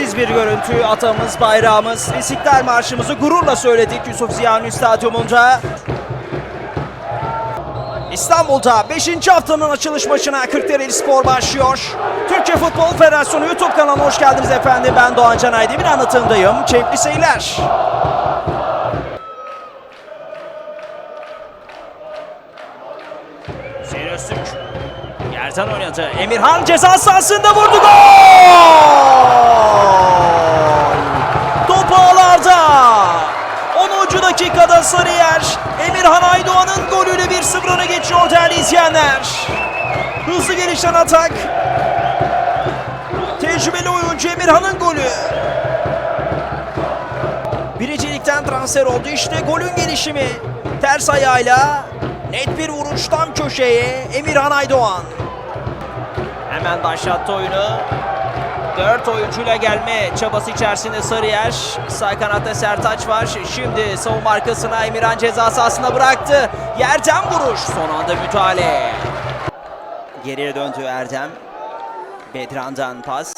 eşsiz bir görüntü. Atamız, bayrağımız, İstiklal Marşımızı gururla söyledik Yusuf Ziya Stadyumunda. İstanbul'da 5. haftanın açılış maçına Kırklareli Spor başlıyor. Türkiye Futbol Federasyonu YouTube kanalına hoş geldiniz efendim. Ben Doğan Can Aydemir anlatımdayım. Keyifli seyirler. Hüseyin Öztürk yerden oynadı. Emirhan ceza sahasında vurdu gol! Sarıyer Emirhan Aydoğan'ın golüyle 1-0 öne geçiyor değerli izleyenler. Hızlı gelişen atak. Tecrübeli oyuncu Emirhan'ın golü. Biricilikten transfer oldu. İşte golün gelişimi. Ters ayağıyla net bir vuruş tam köşeye Emirhan Aydoğan. Hemen başlattı oyunu. Dört oyuncuyla gelme çabası içerisinde Sarıyer. Sağ kanatta Sertaç var. Şimdi savunma arkasına Emirhan ceza sahasına bıraktı. Yerden vuruş. Son anda müdahale. Geriye döndü Erdem. Bedran'dan pas.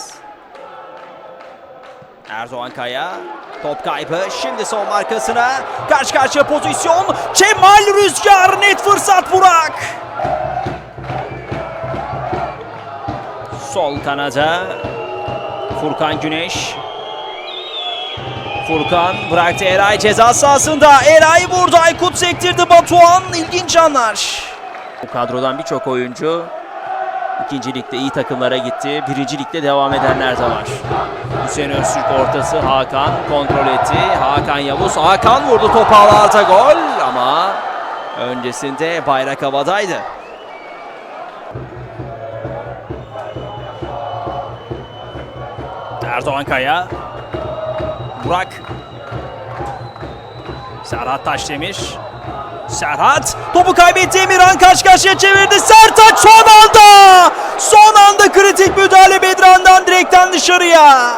Erdoğan Kaya. Top kaybı. Şimdi savunma arkasına. Karşı karşıya pozisyon. Kemal Rüzgar net fırsat Burak. Sol kanada. Furkan Güneş. Furkan bıraktı Eray ceza sahasında. Eray vurdu. Aykut sektirdi Batuhan. İlginç anlar. Bu kadrodan birçok oyuncu ikinci ligde iyi takımlara gitti. Birinci ligde devam edenler de var. Hüseyin Öztürk ortası Hakan kontrol etti. Hakan Yavuz. Hakan vurdu top ağlarda gol ama öncesinde bayrak havadaydı. Erdoğan Kaya. Burak. Serhat Taşdemir. Serhat topu kaybetti Emirhan karşı karşıya çevirdi. Sertaç son anda! Son anda kritik müdahale Bedran'dan direkten dışarıya.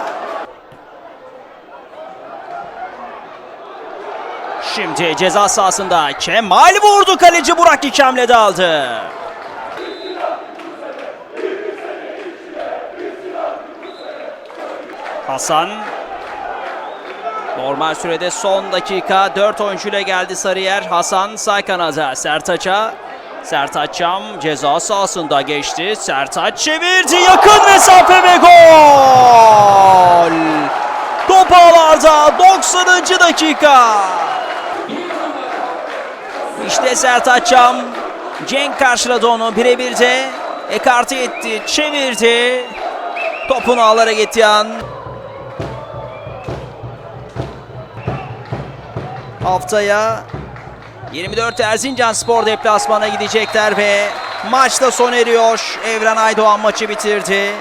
Şimdi ceza sahasında Kemal vurdu kaleci Burak iki hamlede aldı. Hasan Normal sürede son dakika 4 oyuncuyla geldi Sarıyer. Hasan sağ kanada Sertaç'a. Sertaç Cam ceza sahasında geçti. Sertaç çevirdi yakın mesafe ve gol! Top ağlarda 90. dakika. İşte Sertaç Cam. Cenk karşıladı onu birebir de. Ekarte etti, çevirdi. Topun ağlara gitti an. Haftaya 24 Erzincan Spor deplasmana gidecekler ve maçta son eriyor. Evren Aydoğan maçı bitirdi.